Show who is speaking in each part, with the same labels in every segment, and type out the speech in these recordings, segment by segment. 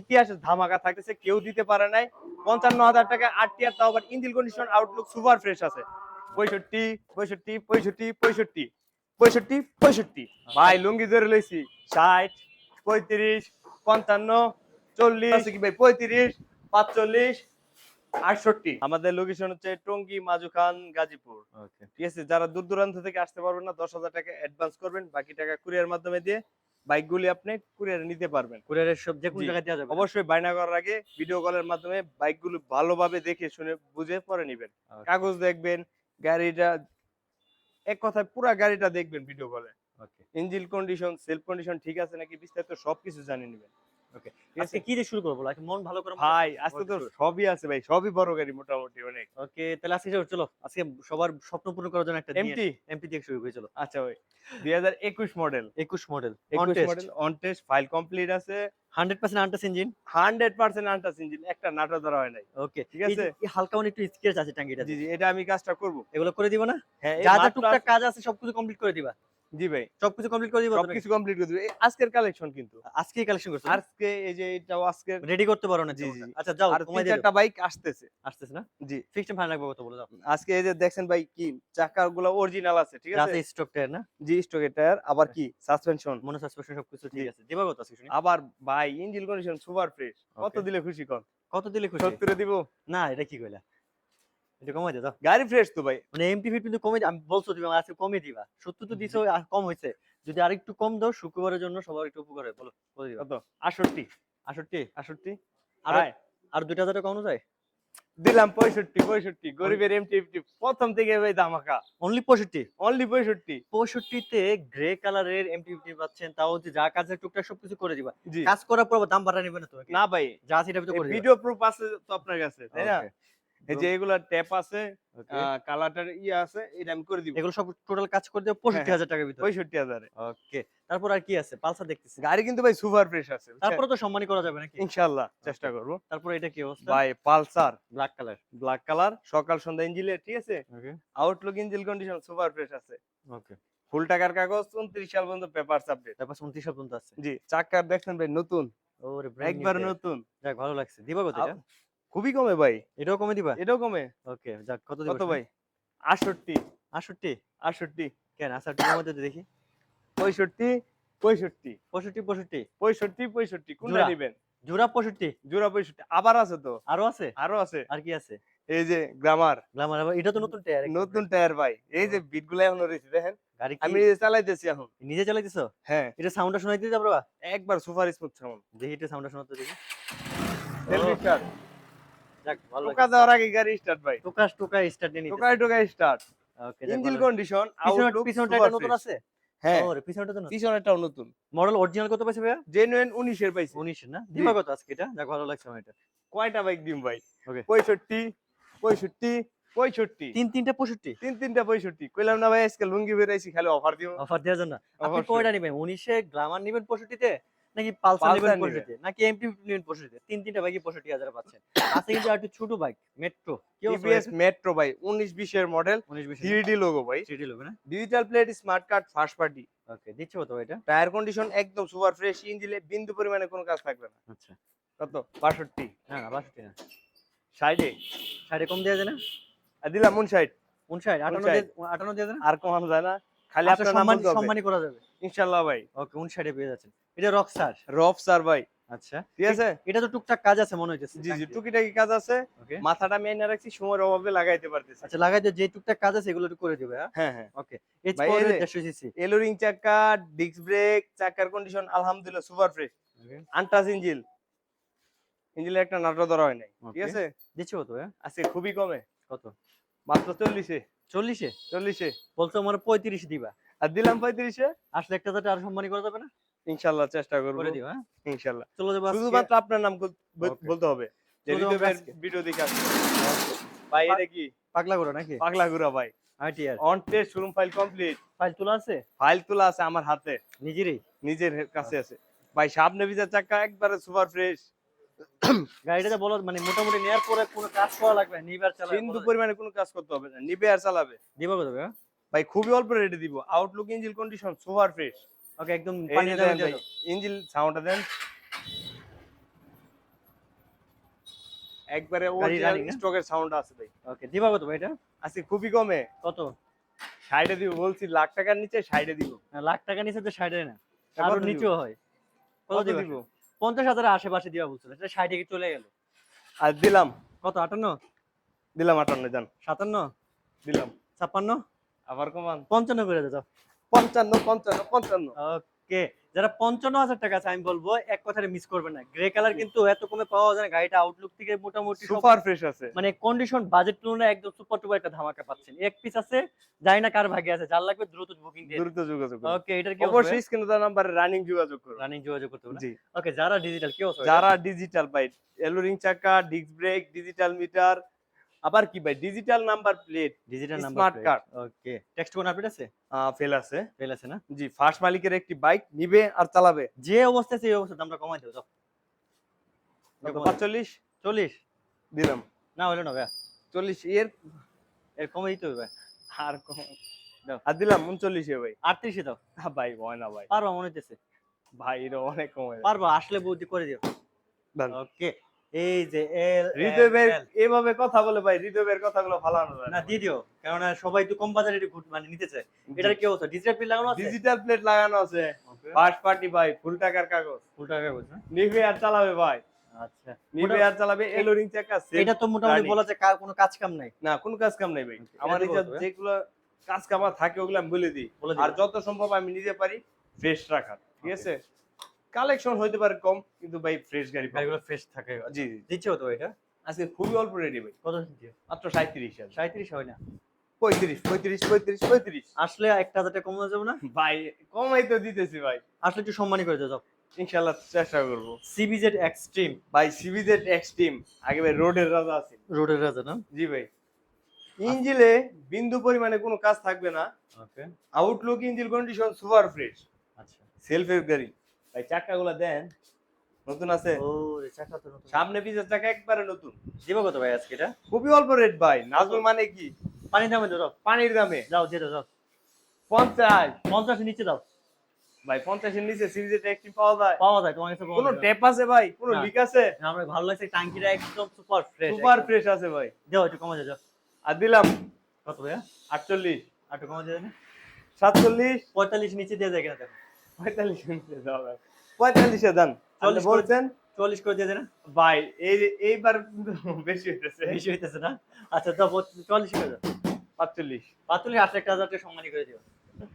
Speaker 1: ইতিহাসে ধামাকা থাকতেছে কেউ দিতে পারে নাই। পঞ্চান্ন হাজার টাকা আট টিয়ার তাও আবার engine condition outlook super fresh আছে। পঁয়ষট্টি পঁয়ষট্টি পঁয়ষট্টি পঁয়ষট্টি পঁয়ষট্টি পঁয়ষট্টি। ভাই লুঙ্গি ধরে লইছি। ষাট পঁয়ত্রিশ পঞ্চান্ন চল্লিশ কি ভাই? পঁয়ত্রিশ পাঁচচল্লিশ আটষট্টি। আমাদের লোকেশন হচ্ছে টঙ্গী মাজুখান গাজীপুর। ঠিক আছে যারা দূর দূরান্ত থেকে আসতে পারবেন না দশ হাজার টাকা অ্যাডভান্স করবেন বাকি টাকা কুরিয়ার মাধ্যমে দিয়ে বাইকগুলি আপনি কুরিয়ারে নিতে পারবেন।
Speaker 2: কুরিয়ারের সব যে কোন জায়গায় দেওয়া যাবে।
Speaker 1: অবশ্যই বায়না করার আগে ভিডিও কলের মাধ্যমে বাইকগুলো ভালোভাবে দেখে শুনে বুঝে পরে নেবেন। কাগজ দেখবেন গাড়িটা এক কথায় পুরো গাড়িটা দেখবেন ভিডিও কলে ইঞ্জিন কন্ডিশন সেলফ কন্ডিশন ঠিক আছে নাকি বিস্তারিত সবকিছু জানিয়ে নেবেন।
Speaker 2: ওকে আজকে কি দিয়ে শুরু করব আজকে মন ভালো করে
Speaker 1: ভাই আজকে তো সবই আছে ভাই সবই বড় গাড়ি মোটামুটি অনেক।
Speaker 2: ওকে তাহলে আজকে চলো, চলো। আজকে সবার স্বপ্ন পূরণ করার জন্য একটা
Speaker 1: এমটি
Speaker 2: এমটি দিয়ে শুরু করি চলো।
Speaker 1: আচ্ছা ভাই দুই হাজার একুশ মডেল
Speaker 2: একুশ মডেল
Speaker 1: একুশ model on test file complete আছে।
Speaker 2: Hundred percent untouched engine
Speaker 1: hundred percent untouched engine একটা নাটো ধরা হয় নাই।
Speaker 2: ওকে
Speaker 1: ঠিক আছে।
Speaker 2: হালকা মানে একটু স্কেচ আছে টাঙ্গিটা।
Speaker 1: জি জি এটা আমি কাজটা করব।
Speaker 2: এগুলো করে দিব না?
Speaker 1: হ্যাঁ
Speaker 2: যা যা টুকটাক কাজ আছে সবকিছু কমপ্লিট করে দিবা।
Speaker 1: জি ভাই।
Speaker 2: সবকিছু কমপ্লিট করে দিবা
Speaker 1: সবকিছু কমপ্লিট করে দিবে। আজকের কালেকশন কিন্তু।
Speaker 2: আজকে কালেকশন করছ
Speaker 1: আজকে এই যে এটাও আজকের
Speaker 2: রেডি করতে পারো না
Speaker 1: জি,
Speaker 2: জি। আচ্ছা যাও দিও।
Speaker 1: চারটা বাইক আসতেছে।
Speaker 2: আসতেছে না?
Speaker 1: জি।
Speaker 2: ফিক্সড ফাইন রাখব কত বলে দাও
Speaker 1: আজকে এই যে দেখছেন ভাই কি চাকাগুলো অরিজিনাল আছে ঠিক আছে?
Speaker 2: স্টক টায়ার না?
Speaker 1: জি স্টকের টায়ার আবার কি সাসপেনশন
Speaker 2: মনে সাসপেনশন সবকিছু ঠিক আছে। দিবা কত আজকে শুনি?
Speaker 1: আবার ভাই ইঞ্জিন কন্ডিশন সুপার ফ্রেশ কত দিলে খুশি কর?
Speaker 2: কত দিলে খুশি?
Speaker 1: সত্তরে দিব।
Speaker 2: না এটা কি কইলা? এটা কমাই দাও
Speaker 1: গাড়ি ফ্রেশ তো ভাই।
Speaker 2: মানে এমপি ফিট কিন্তু কমে আমি বলছো তুমি আমার আজকে কমে দিবা। সত্তর তো দিছো কম হয়েছে যদি আরেকটু কম দাও শুক্রবারের জন্য সবার একটু উপকার হয় বলো বলে দিবা।
Speaker 1: কত? আটষট্টি।
Speaker 2: আষট্টি
Speaker 1: আটষট্টি?
Speaker 2: আর আর দুইটা হাজার টাকা কমানো যায়?
Speaker 1: দিলাম পঁয়ষট্টি পঁয়ষট্টি গরিবের এমটি এমটি প্রথম থেকে ভাই ধামাকা।
Speaker 2: অনলি পঁয়ষট্টি?
Speaker 1: অনলি পঁয়ষট্টি।
Speaker 2: পঁয়ষট্টিতে গ্রে কালারের এমপি ফিফটি পাচ্ছেন তাও যে যা কাজের টুকটাক সবকিছু করে দিবা। কাজ করার পর দাম বাড়া নেবে না তো
Speaker 1: না ভাই
Speaker 2: যা সেটা
Speaker 1: ভিডিও প্রুফ আছে তো আপনার কাছে তাই না? এই যে এগুলা ট্যাপ আছে কালারটার ইয়ে আছে এটা আমি করে দিব।
Speaker 2: এগুলো সব টোটাল কাজ করে দেবো পঁয়ষট্টি হাজার টাকার ভিতরে।
Speaker 1: পঁয়ষট্টি হাজারে
Speaker 2: ওকে তারপর আর কি আছে? পালসার দেখতেছি।
Speaker 1: গাড়ি কিন্তু ভাই সুপার ফ্রেশ আছে?
Speaker 2: তারপরে তো সম্মানী করা যাবে নাকি?
Speaker 1: ইনশাআল্লাহ চেষ্টা করব।
Speaker 2: তারপর এটা কি অবস্থা?
Speaker 1: ভাই Pulsar.
Speaker 2: Black colour
Speaker 1: black colour সকাল সন্ধ্যা ইঞ্জিনের ঠিক আছে? Outlook engine condition super fresh আছে।
Speaker 2: ওকে
Speaker 1: ফুল টাকার কাগজ উনত্রিশ সাল পর্যন্ত পেপার আপডেট
Speaker 2: তারপর উনত্রিশ পর্যন্ত আছে।
Speaker 1: জি চাকার দেখছেন ভাই নতুন।
Speaker 2: ওরে
Speaker 1: একবার নতুন।
Speaker 2: যাক ভালো লাগছে। দিবা কত এটা?
Speaker 1: খুবই কমে ভাই
Speaker 2: এটাও কমে দিবা?
Speaker 1: এটাও কমে।
Speaker 2: ওকে যাক কত
Speaker 1: কত ভাই? আটষট্টি।
Speaker 2: আটষট্টি?
Speaker 1: আটষট্টি।
Speaker 2: কেন? কমাতে দে দেখি।
Speaker 1: পঁয়ষট্টি পঁয়ষট্টি।
Speaker 2: পঁয়ষট্টি পঁয়ষট্টি?
Speaker 1: পঁয়ষট্টি পঁয়ষট্টি। কোনটা। নিবেন
Speaker 2: জোড়া পঁয়ষট্টি।
Speaker 1: জোড়া পঁয়ষট্টি। আবার আছে তো?
Speaker 2: আরও আছে?
Speaker 1: আরও আছে।
Speaker 2: আর কি আছে?
Speaker 1: এই যে গ্রামার।
Speaker 2: আবার এটা তো নতুন টায়ার
Speaker 1: নতুন টায়ার ভাই। এই যে বিটগুলা এখন রয়েছে দেখেন?
Speaker 2: গাড়ি
Speaker 1: আমি চালাইতেছি এখন।
Speaker 2: নিজে চালাইতেছো?
Speaker 1: হ্যাঁ।
Speaker 2: এটা সাউন্ডটা শোনাই দিতে পারবা
Speaker 1: একবার সুপার স্মুথ সাউন্ড
Speaker 2: দেখি এটা সাউন্ডটা শোনাতে দেখি। যাক ভালো
Speaker 1: টোকা দেওয়ার আগে গাড়ি স্টার্ট ভাই।
Speaker 2: টোকা টোকা স্টার্ট নিয়ে নিতে
Speaker 1: টোকায় টোকায় start
Speaker 2: okay
Speaker 1: engine condition outlook
Speaker 2: পিছনটা নতুন আছে?
Speaker 1: হ্যাঁ।
Speaker 2: ওরে পিছনটা তো নতুন।
Speaker 1: নতুন।
Speaker 2: মডেল অরিজিনাল কত পাইছে ভাইয়া?
Speaker 1: জেনুইন 19 এর পাইছি।
Speaker 2: 19 না? দিবা কত আজকে এটা? যাক ভালো লাগছে আমার এটা।
Speaker 1: কয়টা বাইক দিম ভাই?
Speaker 2: Okay.
Speaker 1: 65 65 65
Speaker 2: তিন তিনটা 65
Speaker 1: তিন তিনটা 65 কইলাম না ভাই আজকে লুঙ্গি বেরাইছি খালি অফার দিও।
Speaker 2: অফার দেওয়ার জন্য? আপনি কয়টা নেবেন? 19 এ গ্লামার নেবেন 65 তে নাকি পালসার নেবেন। 65 নাকি এমপি নেবেন 65 তিন তিনটা বাইকই 65000 পাচ্ছেন আছে কিন্তু একটু ছোট বাইক মেট্রো
Speaker 1: টিভিএস মেট্রো ভাই? 19 20 এর মডেল
Speaker 2: 19 20
Speaker 1: 3D লোগো ভাই।
Speaker 2: সিটি লোবে না?
Speaker 1: Digital plate smart card first party
Speaker 2: okay দিচ্ছ কত এটা?
Speaker 1: টায়ার কন্ডিশন একদম সুপার ফ্রেশ ইঞ্জিনে বিন্দু পরিমাণে কোনো কাজ থাকবে না।
Speaker 2: আচ্ছা।
Speaker 1: কত? 62
Speaker 2: না না 62 না।
Speaker 1: 60
Speaker 2: 60 কম দেওয়া যায় না
Speaker 1: দিলাম 59
Speaker 2: 59 58 দিয়ে 58 দিয়ে দেন
Speaker 1: আর কমানো যায় না। খালি
Speaker 2: আচ্ছা
Speaker 1: আপনার
Speaker 2: সম্মানই করা যাবে।
Speaker 1: ইনশাআল্লাহ ভাই।
Speaker 2: ওকে 59 এ পেয়ে যাচ্ছেন। এটা রকস্টার
Speaker 1: রফ স্যার ভাই।
Speaker 2: আচ্ছা।
Speaker 1: ঠিক আছে?
Speaker 2: এটা তো টুকটাক কাজ আছে মনে হইতেছে।
Speaker 1: জি জি টুকিটাকি কাজ আছে। মাথাটা আমি এনে রাখছি সময়ের অভাবে লাগাইতে পারতেছি।
Speaker 2: আচ্ছা লাগাই যে টুকটাক কাজ আছে এগুলো একটু করে দিবে হ্যাঁ?
Speaker 1: হ্যাঁ হ্যাঁ।
Speaker 2: ওকে এইচ
Speaker 1: ভাই, এই
Speaker 2: পাওয়ার
Speaker 1: যে-
Speaker 2: 150 সিসি
Speaker 1: এলোরিং চাকা ডিস্ক ব্রেক চাকার কন্ডিশন আলহামদুলিল্লাহ super fresh
Speaker 2: okay
Speaker 1: untouched engine. ইঞ্জিলের একটা নাটো ধরা হয় নাই। ঠিক আছে?
Speaker 2: দিচ্ছ কত হ্যাঁ?
Speaker 1: আজকে খুবই কমে।
Speaker 2: কত?
Speaker 1: মাত্র চল্লিশে।
Speaker 2: 40 এ
Speaker 1: চল্লিশে।
Speaker 2: বলছো আমার 35 দিবা।
Speaker 1: আর দিলাম পঁয়ত্রিশে
Speaker 2: আসলে একটা যাতে আর সম্মানই করা যাবে না।
Speaker 1: ইনশাল্লাহ চেষ্টা করব।
Speaker 2: করে হ্যাঁ?
Speaker 1: ইনশাল্লাহ।
Speaker 2: চলো যাব
Speaker 1: শুধুমাত্র আপনার নাম. বলতে হবে যে ভিডিও দেখে আসছে ভাই এটা কি?
Speaker 2: পাগলা করো নাকি?
Speaker 1: পাগলা গুড়া ভাই।
Speaker 2: ITR
Speaker 1: on test showroom file complete
Speaker 2: file তোলা আছে?
Speaker 1: ফাইল তোলা আছে আমার হাতে।
Speaker 2: নিজেরই?
Speaker 1: নিজের কাছে আছে। ভাই সামনে ভিজা চাকা একবারে সুপার ফ্রেশ
Speaker 2: গাড়িটা বলো মানে মোটামুটি নেয়ার পরে কোনো কাজ করা লাগবে না, নিবার চালা
Speaker 1: সিন্ধু পরিমাণে কোনো কাজ করতে হবে না নিবে আর চালাবে।
Speaker 2: কত ভাইয়া
Speaker 1: ভাই খুবই অল্প রেটে দিব। Outlook engine condition super fresh
Speaker 2: okay একদম পানি
Speaker 1: দেন ভাই। ইঞ্জিন সাউন্ডটা দেন। একবারে
Speaker 2: না?
Speaker 1: স্টকের সাউন্ড আছে ভাই।
Speaker 2: ওকে দিবা কত ভাই এটা?
Speaker 1: আজকে খুবই কমে।
Speaker 2: কত?
Speaker 1: সাইডে দিব বলছি লাখ টাকার নিচে সাইডে দিব।
Speaker 2: লাখ টাকার নিচে তো ষাটে না।
Speaker 1: আরও
Speaker 2: নিচেও হয়। কত দিব? পঞ্চাশ হাজারের আশেপাশে দিবা বলছিল। এটা ষাটে কি চলে গেল?
Speaker 1: আর দিলাম।
Speaker 2: কত আটান্ন?
Speaker 1: দিলাম আটান্ন জান
Speaker 2: সাতান্ন?
Speaker 1: দিলাম।
Speaker 2: ছাপ্পান্ন?
Speaker 1: আবার কমান।
Speaker 2: পঞ্চান্ন করে দাও
Speaker 1: পঞ্চান্ন পঞ্চান্ন পঞ্চান্ন।
Speaker 2: ওকে যারা পঞ্চান্ন হাজার টাকা আছে আমি বলব এক কথাটা মিস করবেন না। গ্রে কালার কিন্তু এত কমে পাওয়া যায় না গাড়িটা আউটলুক থেকে মোটামুটি
Speaker 1: সুপার ফ্রেশ আছে।
Speaker 2: মানে কন্ডিশন বাজেট তুলনায় একদম সুপার টুপার একটা ধামাকা পাচ্ছেন। এক পিস আছে জানি না কার ভাগে আছে যার লাগবে দ্রুত বুকিং দিয়ে
Speaker 1: দ্রুত যোগাযোগ করুন।
Speaker 2: ওকে এটার কি
Speaker 1: অবশ্যই স্ক্রিনে দেওয়া নাম্বারে রানিং যোগাযোগ করুন।
Speaker 2: রানিং যোগাযোগ করতে হবে
Speaker 1: জি।
Speaker 2: ওকে যারা ডিজিটাল কি
Speaker 1: যারা ডিজিটাল ভাই এলোরিং চাকা ডিস্ক ব্রেক ডিজিটাল মিটার আবার কি ভাই? Digital number plate
Speaker 2: digital number
Speaker 1: smart card।
Speaker 2: Okay text কোন আপডেট আছে?
Speaker 1: ফেল আছে।
Speaker 2: ফেল আছে না?
Speaker 1: জি ফার্স্ট মালিকের একটি বাইক নিবে আর চালাবে।
Speaker 2: যে অবস্থা সেই অবস্থা দামটা কমাই দেবো যাও।
Speaker 1: 45
Speaker 2: চল্লিশ?
Speaker 1: দিলাম।
Speaker 2: না হলো না ভাইয়া।
Speaker 1: চল্লিশ এর
Speaker 2: এর কমে দিতে হবে ভাই।
Speaker 1: আর কম
Speaker 2: দাও।
Speaker 1: আর দিলাম উনচল্লিশে ভাই।
Speaker 2: আটত্রিশে দাও।
Speaker 1: ভাই হয় না ভাই।
Speaker 2: পারবা মনে হইতেছে।
Speaker 1: ভাই এটা অনেক কমে
Speaker 2: পারবা আসলে বুদ্ধি করে দিও। ওকে এই যে এল।
Speaker 1: এভাবে কথা বলে ভাই কথাগুলো ফালানো যায়
Speaker 2: না কেননা সবাই তো কম বাজারে মানে নিতে চায় এটার কি অবস্থা? ডিজিটাল বিল লাগানো আছে?
Speaker 1: ডিজিটাল প্লেট লাগানো আছে। ফার্স্ট পার্টি ভাই ফুল টাকার কাগজ।
Speaker 2: ফুল টাকা বলছো
Speaker 1: নিবে আর চালাবে ভাই।
Speaker 2: আচ্ছা।
Speaker 1: নিবে আর চালাবে এলোরিং চাকা same
Speaker 2: এটা তো মোটামুটি বলা যায় কার কোনো কাজ কাম নাই।
Speaker 1: না কোনো কাজ কাম নাই ভাই। আমার নিজের যেগুলো কাজ কামা থাকে ওগুলো আমি বলে দিই।
Speaker 2: বলে
Speaker 1: আর যত সম্ভব আমি নিজে পারি ফ্রেশ রাখার ঠিক আছে? কালেকশন হইতে পারে কম কিন্তু ভাই ফ্রেশ গাড়ি।
Speaker 2: গাড়িগুলো ফ্রেশ থাকে।
Speaker 1: জি
Speaker 2: দিচ্ছে তো এটা?
Speaker 1: আজকে খুবই অল্প রেডি ভাই।
Speaker 2: কত দিচ্ছে?
Speaker 1: মাত্র সাঁত্রিশ হাজার।
Speaker 2: সাঁত্রিশ হয় না?
Speaker 1: পঁয়ত্রিশ পঁয়ত্রিশ পঁয়ত্রিশ পঁয়ত্রিশ।
Speaker 2: আসলে একটা হাজার টাকা কমে যাবে না?
Speaker 1: ভাই কমাই তো দিতেছি ভাই।
Speaker 2: আসলে একটু সম্মানই করে দাও
Speaker 1: ইনশাল্লাহ চেষ্টা করব।
Speaker 2: সিবিজেড এক্সট্রিম
Speaker 1: ভাই সিবিজেড এক্সট্রিম আগে ভাই রোডের রাজা আছে।
Speaker 2: রোডের রাজা না?
Speaker 1: জি ভাই। ইঞ্জিলে বিন্দু পরিমাণে কোনো কাজ থাকবে না।
Speaker 2: Okay.
Speaker 1: Outlook engine condition super fresh
Speaker 2: আচ্ছা।
Speaker 1: সেলফের গাড়ি। ভাই চাকাগুলো দেন। নতুন আছে?
Speaker 2: চাকা তো নতুন।
Speaker 1: সামনে পিছের চাকা একবারে নতুন।
Speaker 2: দিব কত ভাই আজকে এটা?
Speaker 1: খুবই অল্প রেট ভাই নাজমুল মানে কি?
Speaker 2: পানি দামে দাও।
Speaker 1: পানির দামে?
Speaker 2: যাও দাও যাও।
Speaker 1: পঞ্চাশ।
Speaker 2: পঞ্চাশের নিচে দাও।
Speaker 1: ভাই পঞ্চাশের নিচে সিরিজের ট্যাক্সি পাওয়া যায়?
Speaker 2: পাওয়া যায় তোমার কাছে
Speaker 1: কোনো। ট্যাপ আছে ভাই? কোনো লিক আছে?
Speaker 2: না, আমার ভালো লাগছে টাঙ্কিটা একদম সুপার ফ্রেশ
Speaker 1: সুপার ফ্রেশ আছে ভাই।
Speaker 2: দাও একটু কমে যাও।
Speaker 1: আর দিলাম।
Speaker 2: কত ভাইয়া?
Speaker 1: আটচল্লিশ।
Speaker 2: আর একটু কমে দিয়ে দেন
Speaker 1: সাতচল্লিশ।
Speaker 2: পঁয়তাল্লিশ নিচে দিয়ে যায় কিনা দেখো।
Speaker 1: পঁয়তাল্লিশ পঁয়তাল্লিশে দেন। আপনি
Speaker 2: 40 করে-
Speaker 1: বলছেন?
Speaker 2: চল্লিশ করে দিয়ে দেন।
Speaker 1: ভাই এই এইবার বেশি হইতেছে।
Speaker 2: বেশি হইতেছে না? আচ্ছা বত্রিশ, চল্লিশ করে
Speaker 1: পাঁচচল্লিশ।
Speaker 2: আসলে একটা হাজার টাকা সম্মানী করে দিও।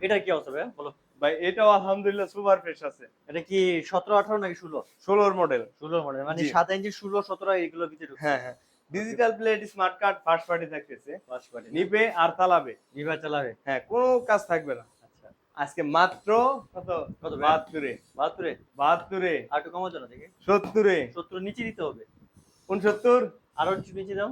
Speaker 2: এটার কি অবস্থা ভাইয়া? বলো।
Speaker 1: ভাই এটাও আলহামদুলিল্লাহ সুপার ফ্রেশ আছে।
Speaker 2: এটা কি সতেরো আঠারো নাকি ষোলো?
Speaker 1: ষোলোর মডেল
Speaker 2: ষোলো মডেল মানে সাত ইঞ্চি ষোলো সতেরো এগুলোর ভিতরে
Speaker 1: হ্যাঁ হ্যাঁ। Digital plate smart card first party থাকতেছে।
Speaker 2: First party।
Speaker 1: নিবে আর চালাবে।
Speaker 2: নিবার চালাবে।
Speaker 1: হ্যাঁ কোনো কাজ থাকবে না। আজকে মাত্র কত?
Speaker 2: কত
Speaker 1: বাহাত্তরে।
Speaker 2: বাহাত্তরে?
Speaker 1: বাহাত্তরে।
Speaker 2: আর একটু দেখি।
Speaker 1: সত্তরে।
Speaker 2: সত্তর নিচে দিতে হবে।
Speaker 1: উনসত্তর।
Speaker 2: আরও একটু নিচে দাও।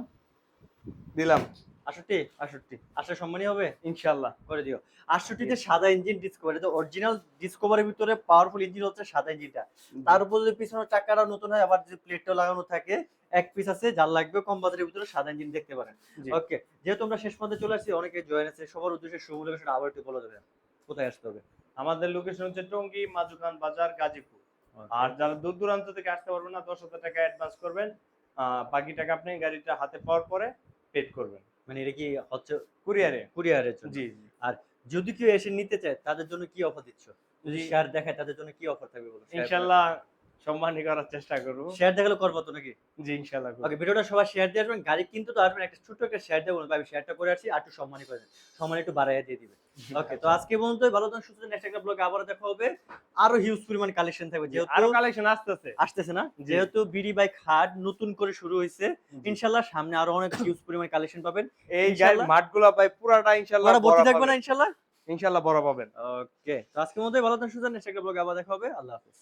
Speaker 1: দিলাম।
Speaker 2: আটষট্টি
Speaker 1: আটষট্টি
Speaker 2: আসলে সম্মানী হবে?
Speaker 1: ইনশাল্লাহ
Speaker 2: করে দিও। আটষট্টিতে সাদা ইঞ্জিন ডিসকভার এটা অরিজিনাল ডিসকভারের ভিতরে পাওয়ারফুল ইঞ্জিন হচ্ছে সাদা ইঞ্জিনটা তার উপর যদি পিছনের চাকাটা নতুন হয় আবার যদি প্লেটটা লাগানো থাকে এক পিস আছে যার লাগবে কম বাজারের ভিতরে সাদা ইঞ্জিন দেখতে পারেন। ওকে যেহেতু আমরা শেষ পর্যন্ত চলে আসছি অনেকে জয়েন আছে সবার উদ্দেশ্যে শুভ লোকেশন আবার একটু বলে দেবেন কোথায় আসতে হবে?
Speaker 1: আমাদের লোকেশন হচ্ছে টঙ্গী মাজুকান বাজার গাজীপুর। আর যারা দূর দূরান্ত থেকে আসতে পারবেন না দশ হাজার টাকা অ্যাডভান্স করবেন। বাকি টাকা আপনি গাড়িটা হাতে পাওয়ার পরে পেড করবেন।
Speaker 2: মানে এটা কি হচ্ছে
Speaker 1: কুরিয়ারে।
Speaker 2: কুরিয়ারে
Speaker 1: জি আর
Speaker 2: যদি কেউ এসে নিতে চায় তাদের জন্য কি অফার দিচ্ছ? যদি। শেয়ার দেখায় তাদের জন্য কি অফার থাকবে বলো?
Speaker 1: ইনশাল্লাহ সম্মানী করার চেষ্টা করব।
Speaker 2: শেয়ার দেখালে করব তো নাকি?
Speaker 1: জি ইনশাল্লাহ
Speaker 2: ওকে ভিডিওটা সবাই শেয়ার দিয়ে আসবেন। গাড়ি কিন্তু তো আসবেন একটা ছোট্ট একটা শেয়ার দেবো আমি শেয়ারটা করে আসছি আর একটু সম্মানী করে দেন। সম্মান একটু বাড়াইয়া দিয়ে দিবে ওকে তো আজকে পর্যন্ত ভালো থাকুন সুস্থ নেক্সট একটা ব্লগে আবার দেখা হবে। আরও হিউজ পরিমাণ কালেকশন থাকবে যেহেতু
Speaker 1: আরও কালেকশন আসতেছে।
Speaker 2: আসতেছে না? যেহেতু বিডি বাইক হাট নতুন করে শুরু হয়েছে ইনশাল্লাহ সামনে আরও অনেক হিউজ পরিমাণ কালেকশন পাবেন।
Speaker 1: এই গাড়ির। মাঠগুলা ভাই পুরাটা ইনশাল্লাহ
Speaker 2: আপনারা ভর্তি থাকবে না
Speaker 1: পাবেন।
Speaker 2: ইনশাল্লাহ?
Speaker 1: ইনশাল্লাহ বড় পাবেন।
Speaker 2: ওকে তো আজকের মধ্যে ভালো থাকুন সুস্থ নেক্সট একটা ব্লগে আবার দেখা হবে। আল্লাহ হাফিজ।